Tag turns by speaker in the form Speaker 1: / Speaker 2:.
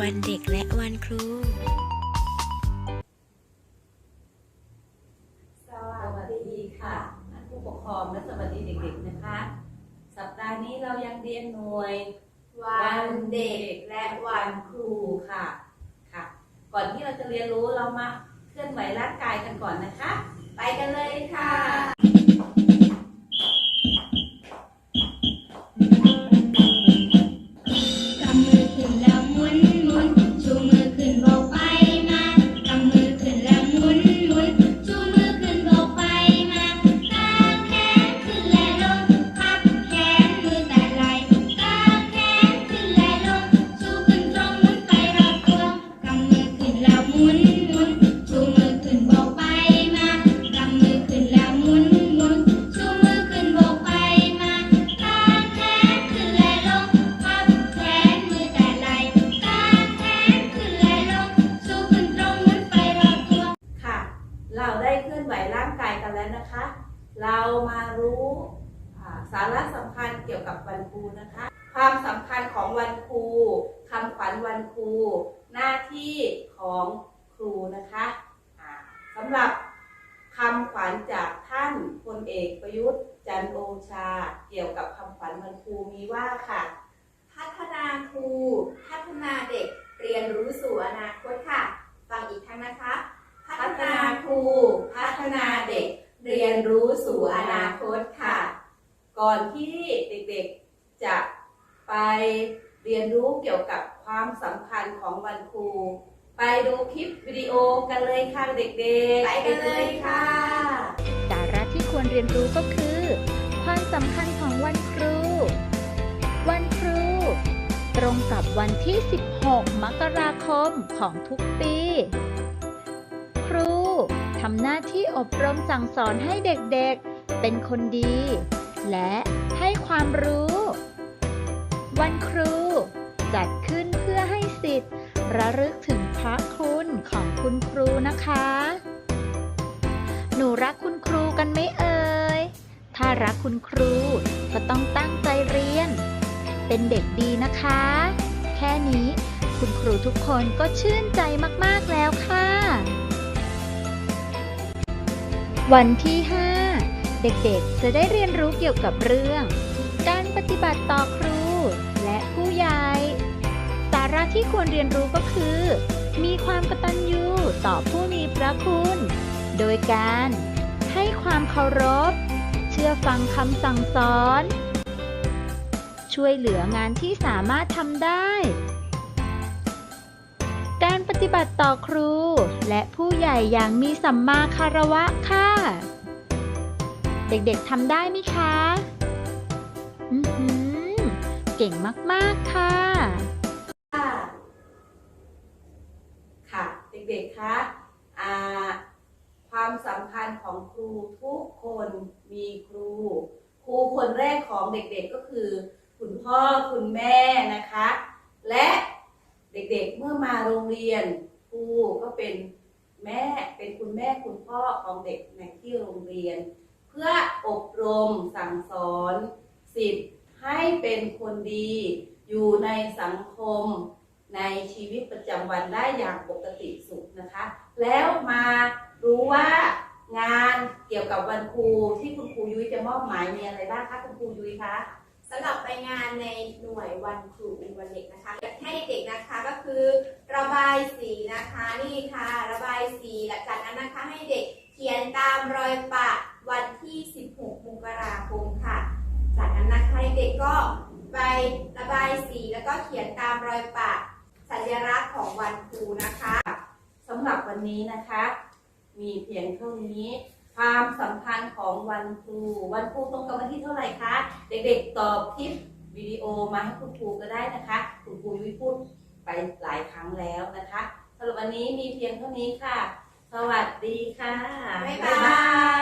Speaker 1: วันเด็กและวันครู
Speaker 2: สวัสดีค่ะท่านผู้ปกครองและสวัสดีเด็กๆนะคะ สัปดาห์นี้เรายังเรียนหน่วย
Speaker 3: วันเด็กและวันครู
Speaker 2: ค่ะค่ะ ก่อนที่เราจะเรียนรู้เรามาเคลื่อนไหวร่างกายกันก่อนนะคะ
Speaker 3: ไปกันเลยค่ะ
Speaker 4: รู้สา
Speaker 2: ระสำคัญเกี่ยวกับวันครูนะคะ ความสำคัญของวันครูคำขวัญวันครู หน้าที่ของครูนะคะสำหรับคำขวัญจากท่านพลเอกประยุทธ์จันโอชา เกี่ยวกับคำขวัญวันครูมีว่าค่ะ
Speaker 3: พัฒนาครู พัฒนาเด็กเรียนรู้สู่อนาคตค่ะ ฟังอีกครั้งนะคะ
Speaker 2: พัฒนาครู พัฒนาเด็ก เรียนรู้สู่อนาคตค่ะ ก่อนที่เด็กๆจะไปเรียนรู้เกี่ยวกับความสำคัญของวันครู ไปดูคลิปวิดีโอกันเลยค่ะเด็กๆ
Speaker 3: ไปกันเลยค่ะ
Speaker 5: สาระที่ควรเรียนรู้ก็คือ ความสำคัญของวันครู วันครู ตรงกับวันที่ 16 มกราคมของทุกปี ครูทำหน้าที่อบรมสั่งสอนให้เด็กๆ เป็นคนดี และให้ความรู้ วันครู จัดขึ้นเพื่อให้สิทธิ์ ระลึกถึงพระคุณของคุณครูนะคะ หนูรักคุณครูกันไหมเอ่ย ถ้ารักคุณครูก็ต้องตั้งใจเรียน เป็นเด็กดีนะคะ แค่นี้คุณครูทุกคนก็ชื่นใจมาก ๆ แล้วค่ะ วันที่ 5 เด็กๆ จะได้เรียนรู้เกี่ยวกับเรื่อง การปฏิบัติต่อครู และผู้ใหญ่ สาระที่ควรเรียนรู้ก็คือ มีความกตัญญูต่อผู้มีพระคุณ โดยการให้ความเคารพ เชื่อฟังคำสั่งสอน ช่วยเหลืองานที่สามารถทำได้ ฏิบัติต่อครู และผู้ใหญ่อย่างมีสัมมาคารวะค่ะ เด็กๆทำได้ไหมคะอือหือเก่งมากๆค่ะ
Speaker 2: ค่ะ ค่ะเด็กๆคะความสำคัญของครูทุกคนมีครู ครูคนแรกของเด็กๆก็คือ คุณพ่อคุณแม่นะคะ และ เด็กๆเมื่อมาโรงเรียนครูก็เป็นแม่เป็นคุณแม่คุณพ่อของเด็กในที่โรงเรียน เพื่ออบรมสั่งสอนสิทธิ์ให้เป็นคนดี อยู่ในสังคมในชีวิตประจำวันได้อย่างปกติสุขนะคะ แล้วมารู้ว่างานเกี่ยวกับวันครูที่คุณครูยุ้ยจะมอบหมายมีอะไรบ้างคะคุณครูยุ้ยคะ
Speaker 3: สำหรับไปงานในหน่วยวันครูวันเด็กนะคะอยากให้เด็กนะคะก็คือ ระบายสีนะคะนี่ค่ะ ระบายสีหลังจากนั้นนะคะให้เด็กเขียนตามรอยปะวันที่ 16มกราคมค่ะ จากนั้นนะคะเด็กก็ไประบายสีแล้วก็เขียนตามรอยปะสัญลักษณ์ของวันครูนะคะ
Speaker 2: สำหรับวันนี้นะคะ มีเพียงเท่านี้ ความสำคัญของวันครู วันครูตรงกับวันที่เท่าไหร่คะ เด็กๆ ตอบคลิปวิดีโอมาให้คุณครูก็ได้นะคะ คุณครูยุ้ยพูดไปหลายครั้งแล้วนะคะสำหรับวันนี้มีเพียงเท่านี้ค่ะ สวัสดีค่ะ
Speaker 3: บ๊ายบาย